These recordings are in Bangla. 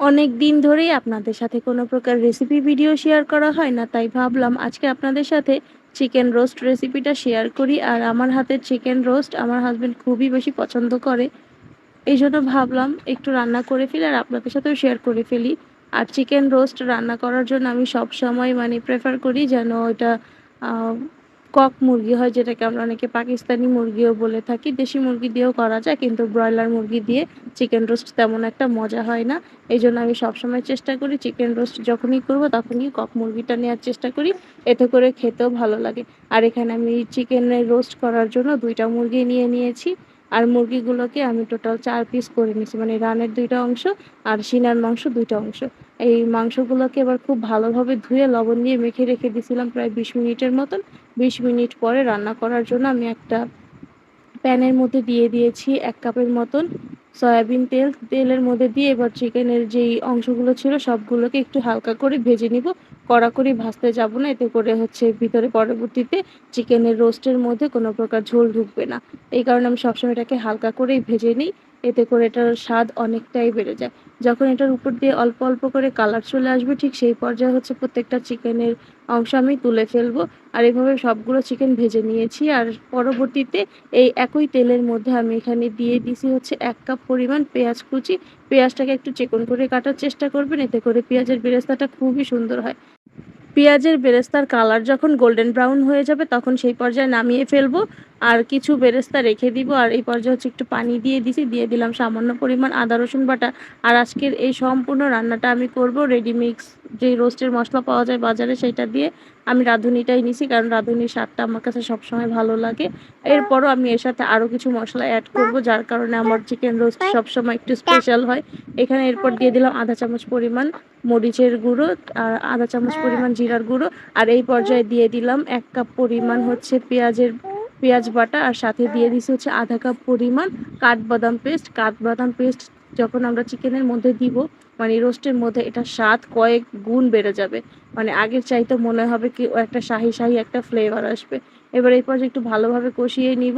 অনেক দিন ধরেই আপনাদের সাথে কোনো প্রকার রেসিপি ভিডিও শেয়ার করা হয় না, তাই ভাবলাম আজকে আপনাদের সাথে চিকেন রোস্ট রেসিপিটা শেয়ার করি। আর আমার হাতের চিকেন রোস্ট আমার হাজব্যান্ড খুবই বেশি পছন্দ করে। এই জন্য ভাবলাম একটু রান্না করে ফেলি আর আপনাদের সাথেও শেয়ার করে ফেলি। আর চিকেন রোস্ট রান্না করার জন্য আমি সব সময় মানে প্রেফার করি যেন ওইটা কক মুরগি হয়, যেটাকে আমরা অনেকে পাকিস্তানি মুরগিও বলে থাকি। দেশি মুরগি দিয়েও করা যায়, কিন্তু ব্রয়লার মুরগি দিয়ে চিকেন রোস্ট তেমন একটা মজা হয় না। এই জন্য আমি সবসময় চেষ্টা করি চিকেন রোস্ট যখনই করব তখনই কক মুরগিটা নেওয়ার চেষ্টা করি, এতে করে খেতেও ভালো লাগে। আর এখানে আমি চিকেনের রোস্ট করার জন্য দুইটা মুরগি নিয়ে নিয়েছি। আর মুরগিগুলোকে আমি টোটাল চার পিস করে নিয়েছি। মানে রানের দুইটা অংশ আর সিনার মাংস দুইটা অংশ। এই মাংসগুলোকে এবার খুব ভালোভাবে ধুয়ে লবণ দিয়ে মেখে রেখে দিয়েছিলাম প্রায় বিশ মিনিটের মতন। বিশ মিনিট পরে রান্না করার জন্য আমি একটা প্যানের মধ্যে দিয়ে দিয়েছি এক কাপের মতন সয়াবিন তেল, তেলের মধ্যে দিয়ে এবার চিকেনের যেই অংশগুলো ছিল সবগুলোকে একটু হালকা করে ভেজে নিব। কড়া করে ভাজতে যাব না, এতে করে হচ্ছে ভিতরে পরবর্তীতে চিকেনের রোস্টের মধ্যে কোনো প্রকার ঝোল ঢুকবে না। এই কারণে আমি সবসময় এটাকে হালকা করেই ভেজে নিই। এতে করে এটার স্বাদ অনেকটাই বেড়ে যায়। যখন এটার উপর দিয়ে অল্প অল্প করে কালার চলে আসবে, ঠিক সেই পর্যায়ে হচ্ছে প্রত্যেকটা চিকেনের অংশ আমি তুলে ফেলব। আর এভাবে সবগুলো চিকেন ভেজে নিয়েছি। আর পরবর্তীতে এই একই তেলের মধ্যে আমি এখানে দিয়ে দিছি হচ্ছে এক কাপ পরিমাণ পেঁয়াজ কুচি। পেঁয়াজটাকে একটু চিকন করে কাটার চেষ্টা করবেন, এতে করে পেঁয়াজের বেরেস্তাটা খুবই সুন্দর হয়। পেঁয়াজের বেরেস্তার কালার যখন গোল্ডেন ব্রাউন হয়ে যাবে, তখন সেই পর্যায়ে নামিয়ে ফেলব। আর কিছু বেরেস্তা রেখে দিব। আর এই পর্যায়ে হচ্ছে একটু পানি দিয়ে দিছি, দিয়ে দিলাম সামান্য পরিমাণ আদা, রসুন বাটা। আর আজকের এই সম্পূর্ণ রান্নাটা আমি করব রেডি মিক্স যে রোস্টের মশলা পাওয়া যায় বাজারে সেটা দিয়ে আমি রাঁধুনিটাই নিছি, কারণ রাঁধুনির স্বাদটা আমার কাছে সবসময় ভালো লাগে। এরপরও আমি এর সাথে আরও কিছু মশলা অ্যাড করব, যার কারণে আমার চিকেন রোস্ট সবসময় একটু স্পেশাল হয়। এখানে এরপর দিয়ে দিলাম আধা চামচ পরিমাণ মরিচের গুঁড়ো আর আধা চামচ পরিমাণ জিরার গুঁড়ো। আর এই পর্যায়ে দিয়ে দিলাম এক কাপ পরিমাণ হচ্ছে পেঁয়াজের পেঁয়াজ বাটা, আর সাথে দিয়ে দিছি হচ্ছে আধা কাপ পরিমাণ কাঠবাদাম পেস্ট। কাঠবাদাম পেস্ট যখন আমরা চিকেনের মধ্যে দিব মানে রোস্টের মধ্যে এটা স্বাদ কয়েক গুণ বেড়ে যাবে। মানে আগের চাইতে মনে হবে কি একটা শাহি শাহি একটা ফ্লেভার আসবে। এবার এই পর্যায়ে একটু ভালোভাবে কষিয়ে নিব,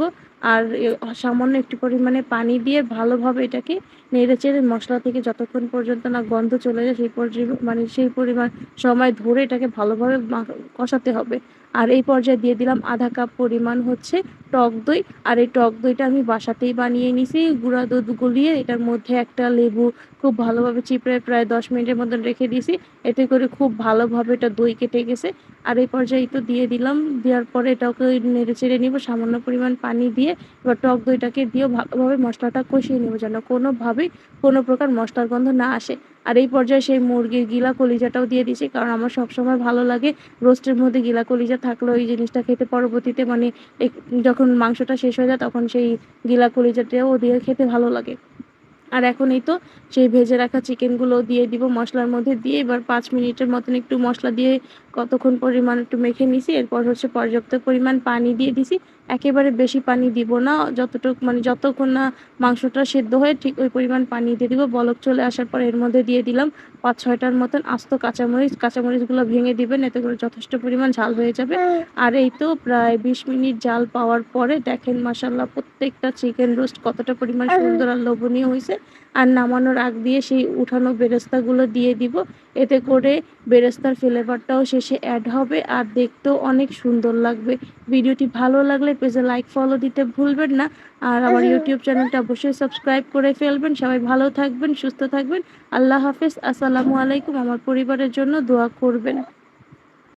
আর সামান্য একটু পরিমাণে পানি দিয়ে ভালোভাবে এটাকে নেড়ে চেড়ে মশলা থেকে যতক্ষণ পর্যন্ত না গন্ধ চলে যায়, সেই পর্যায়ে মানে সেই পরিমাণ সময় ধরে এটাকে ভালোভাবে কষাতে হবে। আর এই পর্যায়ে দিয়ে দিলাম আধা কাপ পরিমাণ হচ্ছে টক দই। আর এই টক দইটা আমি বাসাতেই বানিয়ে নিছি, গুঁড়া দুধ গুলিয়ে এটার মধ্যে একটা লেবু খুব ভালোভাবে চিপড়ে প্রায় দশ মিনিটের মতন রেখে দিয়েছি এতে করে খুব ভালোভাবে এটা দই কেটে গেছে। আর এই পর্যায়ে তো দিয়ে দিলাম, দেওয়ার পরে এটাকে নেড়ে চেড়ে নিব, সামান্য পরিমাণ পানি দিয়ে এবার টক দইটাকে দিয়েও ভালোভাবে মশলাটা কষিয়ে নেব যেন কোনোভাবেই কোনো প্রকার মশলার গন্ধ না আসে। আর এই পর্যায়ে সেই মুরগির গিলা কলিজাটাও দিয়ে দিয়েছি, কারণ আমার সবসময় ভালো লাগে রোস্টের মধ্যে গিলা কলিজা থাকলেও এই জিনিসটা খেতে। পরবর্তীতে মানে যখন মাংসটা শেষ হয়ে যায় তখন সেই গিলা কলিজাটাও দিয়ে খেতে ভালো লাগে। আর এখন এই তো সেই ভেজে রাখা চিকেনগুলো দিয়ে দিব মশলার মধ্যে, দিয়ে এবার পাঁচ মিনিটের মতন একটু মশলা দিয়ে কতক্ষণ পরিমাণ একটু মেখে নিছি, এরপর হচ্ছে পর্যাপ্ত পরিমাণ পানি দিয়ে দিছি। একেবারে বেশি পানি দিব না, যতটুকু মানে যতক্ষণ না মাংসটা সেদ্ধ হয়ে ঠিক ওই পরিমাণ পানি দিয়ে দিব। বলক চলে আসার পর এর মধ্যে দিয়ে দিলাম পাঁচ ছয়টার মতন আস্ত কাঁচামরিচ। কাঁচামরিচগুলো ভেঙে দিবেন, এতে করে যথেষ্ট পরিমাণ ঝাল হয়ে যাবে। আর এই তো প্রায় বিশ মিনিট জাল পাওয়ার পরে দেখেন মাসাল্লাহ প্রত্যেকটা চিকেন রোস্ট কতটা পরিমাণ সুন্দর আর লোভনীয় হয়েছে আর নামানোর আগ দিয়ে সেই উঠানো বেরেস্তাগুলো দিয়ে দিব। এতে করে বেরেস্তার ফ্লেভারটাও শেষে অ্যাড হবে আর দেখতেও অনেক সুন্দর লাগবে। ভিডিওটি ভালো লাগলে পেজে লাইক ফলো দিতে ভুলবেন না। আর আমার ইউটিউব চ্যানেলটা অবশ্যই সাবস্ক্রাইব করে ফেলবেন। সবাই ভালো থাকবেন সুস্থ থাকবেন। আল্লাহ হাফেজ। আসসালামু আলাইকুম। আমার পরিবারের জন্য দোয়া করবেন।